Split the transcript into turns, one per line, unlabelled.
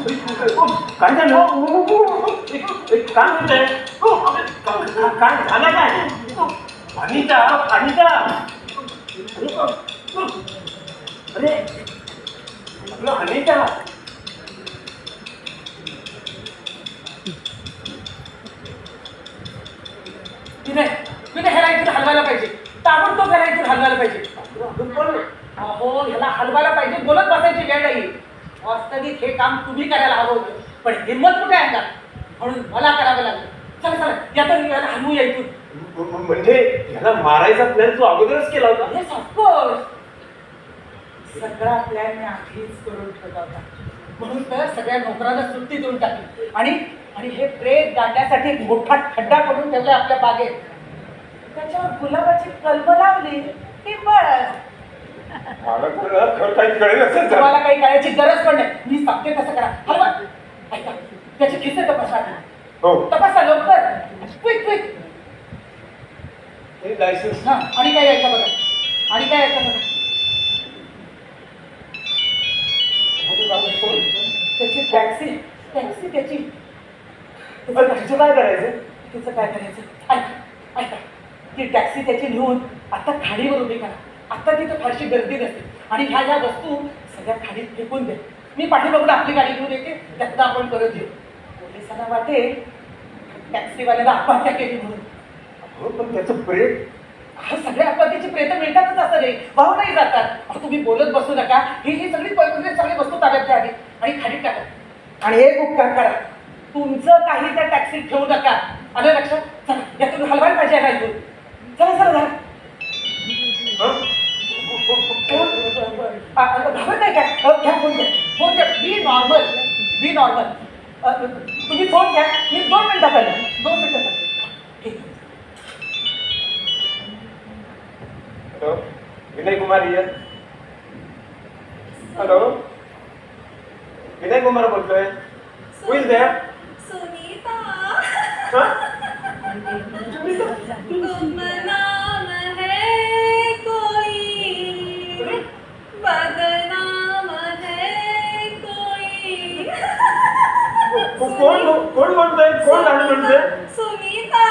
काय झालं? काय म्हणतंय काय झालं काय? अनिता अनिता. अरे आपलं अनिता.
तिने तिने ह्याला इथून हलवायला पाहिजे. ताबडतोब ह्याला इथून हलवायला पाहिजे. अहो ह्याला हलवायला पाहिजे. बोलत बसायची वेळ नाही. वास्तविक हे काम तुम्ही करायला हवं होतं. पण हिंमत कुठे आहे का म्हणून मला करावं लागलं. चला चला याला इथून.
म- म्हणजे मारायचा प्लॅन तू अगोदरच केला होता?
सगळा प्लॅन मी आधीच करून ठेवला होता. म्हणून तर सगळ्या नोकरांना सुट्टी देऊन टाकली. आणि आणि हे प्रेत गाडण्यासाठी एक मोठा खड्डा करून ठेवला आपल्या बागेत. त्याच्यावर गुलाबाची कलम लावली. की बस.
मला तर खरं काही कळेल असेल
तुम्हाला काही करायची गरज पण नाही. मी सांगते तसं करा. हलवा ऐका. त्याचे खिस्से तपासा.
हो.
तपासा लवकर. Quick quick.
हे लायसन्स
हा. आणि काय ऐका बघा. आणि काय ऐका बघा. त्याची टॅक्सी टॅक्सी त्याची.
तुझं काय? करायचं?
तिचं काय करायचं? ऐका. ऐका. ती टॅक्सी त्याची नेऊन आता खाडीवर उभी करा. आता तिथं फारशी गर्दी नसते. आणि ह्या ज्या वस्तू सगळ्या खाडीत फेकून दे. मी पाठीमागून आपली गाडी घेऊन येते त्यातनं आपण करत येऊ. पोलिसांना वाटेल टॅक्सीवाल्याला आत्महत्या केली म्हणून.
हो पण त्याचं प्रेत
हा सगळ्या अपत्याची प्रेत मिळतातच असं नाही. वाहू नाही जातात. तुम्ही बोलत बसू नका. ही ही सगळी प- म्हणजे सगळी वस्तू ताब्यात घ्या आधी. आणि खाली टाका. आणि एक उपकार करा. तुमचं काही त्या टॅक्सीत ठेवू नका. आलं लक्षात? चला यातून हलवायला पाहिजे इथून चला चला चला. फ़ोन घ्या फ़ोन घ्या बी नॉर्मल बी नॉर्मल तुम्ही फ़ोन घ्या मी दोन मिनिटात आले दोन मिनिटात आले ठीक
हॅलो विनय कुमार हॅलो विनय कुमार बोलतोय is there?
सुनीता
हा? ಕೋಲ್ಡ್ ಕೋಲ್ಡ್ ಬಂದ್ರೆ ಕೋಲ್ಡ್ ಆಗಿ ಬಂದ್ರೆ ಸುನೀತಾ